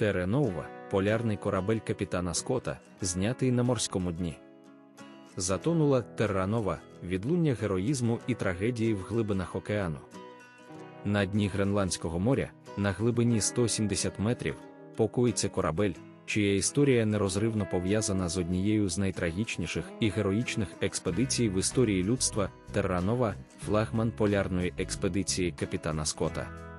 Теренова полярний корабель капітана Скота, знятий на морському дні. Затонула Терранова відлуння героїзму і трагедії в глибинах океану. На дні Гренландського моря, на глибині 170 метрів, покоїться корабель, чия історія нерозривно пов'язана з однією з найтрагічніших і героїчних експедицій в історії людства Терранова, флагман полярної експедиції капітана Скота.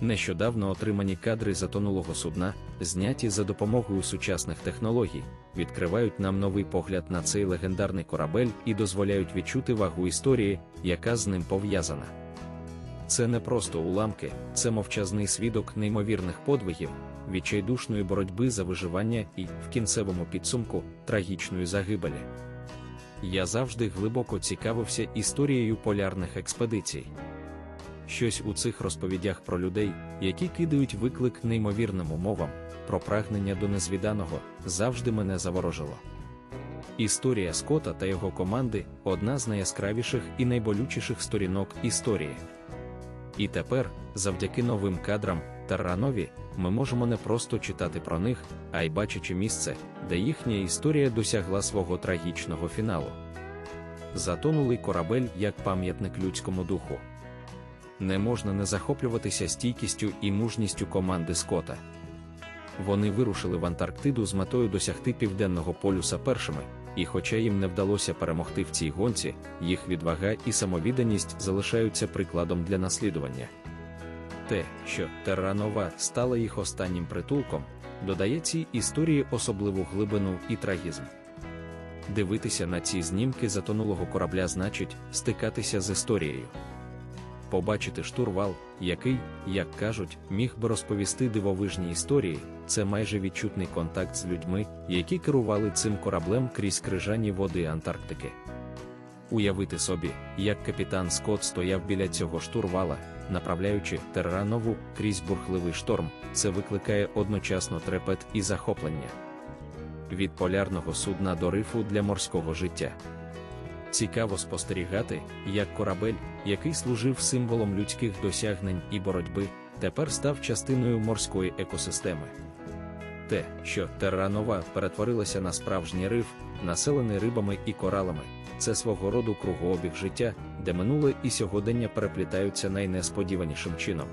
Нещодавно отримані кадри затонулого судна, зняті за допомогою сучасних технологій, відкривають нам новий погляд на цей легендарний корабель і дозволяють відчути вагу історії, яка з ним пов'язана. Це не просто уламки, це мовчазний свідок неймовірних подвигів, відчайдушної боротьби за виживання і, в кінцевому підсумку, трагічної загибелі. Я завжди глибоко цікавився історією полярних експедицій. Щось у цих розповідях про людей, які кидають виклик неймовірним умовам, про прагнення до незвіданого, завжди мене заворожило. Історія Скота та його команди одна з найяскравіших і найболючіших сторінок історії. І тепер, завдяки новим кадрам Тарранові, ми можемо не просто читати про них, а й бачачи місце, де їхня історія досягла свого трагічного фіналу. Затонулий корабель як пам'ятник людському духу. Не можна не захоплюватися стійкістю і мужністю команди Скота. Вони вирушили в Антарктиду з метою досягти південного полюса першими, і хоча їм не вдалося перемогти в цій гонці, їх відвага і самовідданість залишаються прикладом для наслідування. Те, що Терранова стала їх останнім притулком, додає цій історії особливу глибину і трагізм. Дивитися на ці знімки затонулого корабля значить стикатися з історією. Побачити штурвал, який, як кажуть, міг би розповісти дивовижні історії, це майже відчутний контакт з людьми, які керували цим кораблем крізь крижані води Антарктики. Уявити собі, як капітан Скотт стояв біля цього штурвала, направляючи Терранову крізь бурхливий шторм, це викликає одночасно трепет і захоплення. Від полярного судна до рифу для морського життя. Цікаво спостерігати, як корабель, який служив символом людських досягнень і боротьби, тепер став частиною морської екосистеми. Те, що Терранова перетворилася на справжній риф, населений рибами і коралами, це свого роду кругообіг життя, де минуле і сьогодення переплітаються найнесподіванішим чином.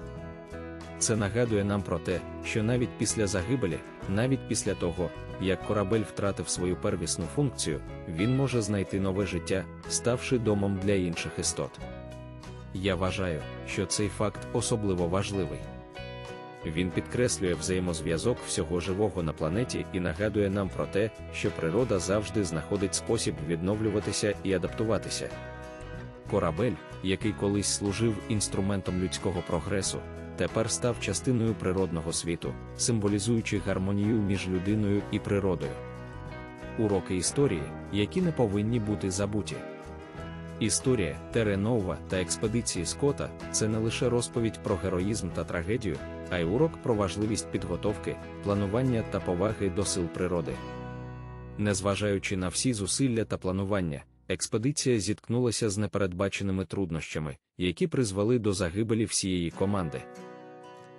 Це нагадує нам про те, що навіть після загибелі, навіть після того, як корабель втратив свою первісну функцію, він може знайти нове життя, ставши домом для інших істот. Я вважаю, що цей факт особливо важливий. Він підкреслює взаємозв'язок всього живого на планеті і нагадує нам про те, що природа завжди знаходить спосіб відновлюватися і адаптуватися. Корабель, який колись служив інструментом людського прогресу, тепер став частиною природного світу, символізуючи гармонію між людиною і природою. Уроки історії, які не повинні бути забуті. Історія Теренова та експедиції Скота це не лише розповідь про героїзм та трагедію, а й урок про важливість підготовки, планування та поваги до сил природи. Незважаючи на всі зусилля та планування, експедиція зіткнулася з непередбаченими труднощами, які призвели до загибелі всієї команди.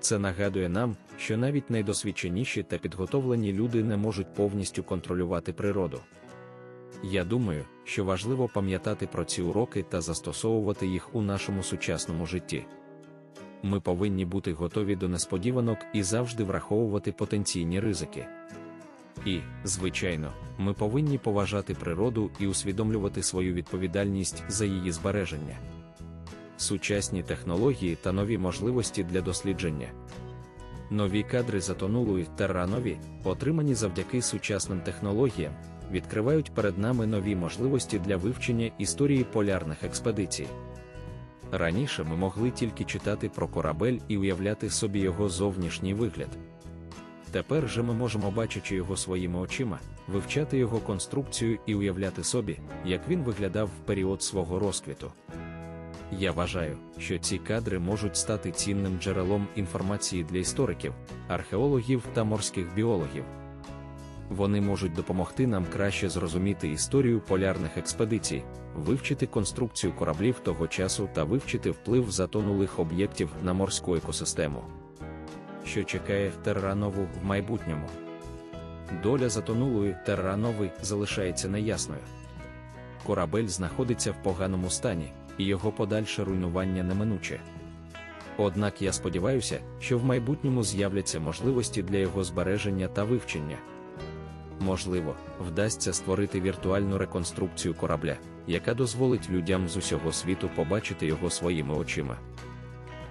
Це нагадує нам, що навіть найдосвідченіші та підготовлені люди не можуть повністю контролювати природу. Я думаю, що важливо пам'ятати про ці уроки та застосовувати їх у нашому сучасному житті. Ми повинні бути готові до несподіванок і завжди враховувати потенційні ризики. І, звичайно, ми повинні поважати природу і усвідомлювати свою відповідальність за її збереження. Сучасні технології та нові можливості для дослідження. Нові кадри затонулої Терранові, отримані завдяки сучасним технологіям, відкривають перед нами нові можливості для вивчення історії полярних експедицій. Раніше ми могли тільки читати про корабель і уявляти собі його зовнішній вигляд. Тепер же ми можемо, бачачи його своїми очима, вивчати його конструкцію і уявляти собі, як він виглядав в період свого розквіту. Я вважаю, що ці кадри можуть стати цінним джерелом інформації для істориків, археологів та морських біологів. Вони можуть допомогти нам краще зрозуміти історію полярних експедицій, вивчити конструкцію кораблів того часу та вивчити вплив затонулих об'єктів на морську екосистему. Що чекає Терранову в майбутньому. Доля затонулої Терранови залишається неясною. Корабель знаходиться в поганому стані, і його подальше руйнування неминуче. Однак я сподіваюся, що в майбутньому з'являться можливості для його збереження та вивчення. Можливо, вдасться створити віртуальну реконструкцію корабля, яка дозволить людям з усього світу побачити його своїми очима.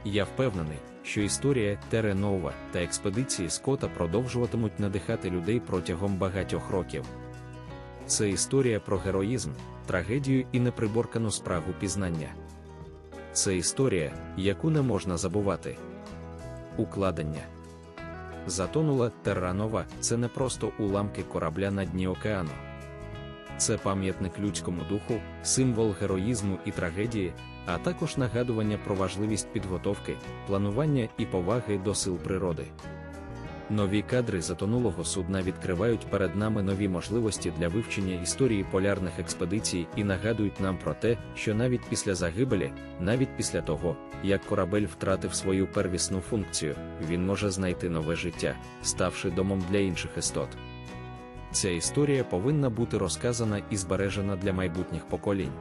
Я впевнений, що історія Теренова та експедиції Скота продовжуватимуть надихати людей протягом багатьох років. Це історія про героїзм, трагедію і неприборкану спрагу пізнання. Це історія, яку не можна забувати. Укладення затонула Терранова це не просто уламки корабля на дні океану. Це пам'ятник людському духу, символ героїзму і трагедії, а також нагадування про важливість підготовки, планування і поваги до сил природи. Нові кадри затонулого судна відкривають перед нами нові можливості для вивчення історії полярних експедицій і нагадують нам про те, що навіть після загибелі, навіть після того, як корабель втратив свою первісну функцію, він може знайти нове життя, ставши домом для інших істот. Ця історія повинна бути розказана і збережена для майбутніх поколінь.